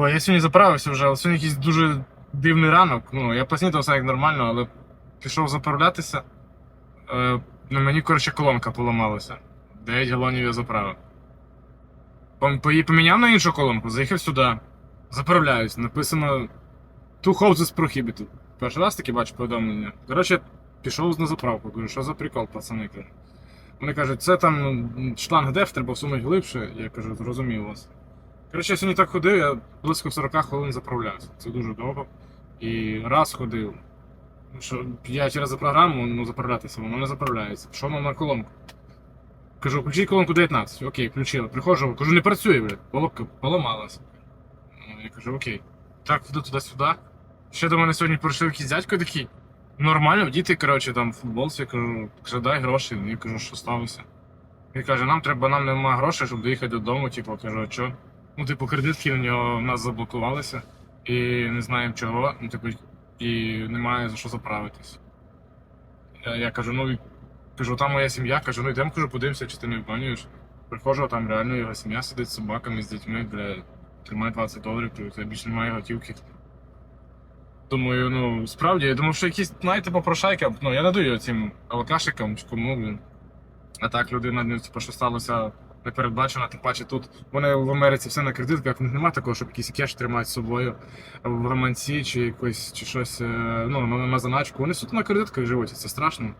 Ой, я сьогодні заправився вже, але сьогодні якийсь дуже дивний ранок. Ну, я поснідав все як нормально, але пішов заправлятися. Е, ну, мені, коротше, колонка поламалася. 9 галонів я заправив. Поміняв на іншу колонку, заїхав сюди, заправляюсь. Написано Two houses prohibited. Перший раз таки бачу повідомлення. Коротше, пішов на заправку. Кажу, що за прикол, пацани? Кажу. Вони кажуть, це там м, шланг деф, треба всунути глибше. Я кажу, зрозумів вас. Коротше, я сьогодні так ходив, я близько 40 хвилин заправлявся. Це дуже довго. І раз ходив. Ну, Що я через програму ну, заправлятися, воно не заправляється. Пішов на колонку. Кажу, включіть колонку 19. Окей, включили. Приходжу, кажу, не працює, блядь. Поломка поламалася. Ну, Я кажу, окей. Так, туди туди-сюди. Ще до мене сьогодні прийшов якийсь дядько такий. Нормально, діти, коротше, там в я кажу, дай гроші. Я кажу, що сталося. Він каже, нам треба, нам немає грошей, щоб доїхати додому. Типу, кажу, а що? Ну, типу, кредитки у нього в нас заблокувалися. І не знаємо чого. Ну, типу, і немає за що заправитись. Я, я кажу, ну кажу, там моя сім'я, кажу, ну йдемо, кажу, подивимося, чи ти не обманюєш. Приходжу, а там реально його сім'я сидить з собаками, з дітьми, бля, тримає 20 доларів, кажу, це більше немає готівки. Думаю, ну справді, я думав, що якісь, знаєте, попрошайка, ну я не даю цим алкашикам чи кому, блін. А так людина, ну, типу, що сталося непередбачено, тим паче тут вони в Америці все на кредитках, в них немає такого, щоб якийсь кеш тримати з собою в гаманці чи якось, чи щось, е, ну, на, на заначку. Вони суто на кредитках живуть, це страшно.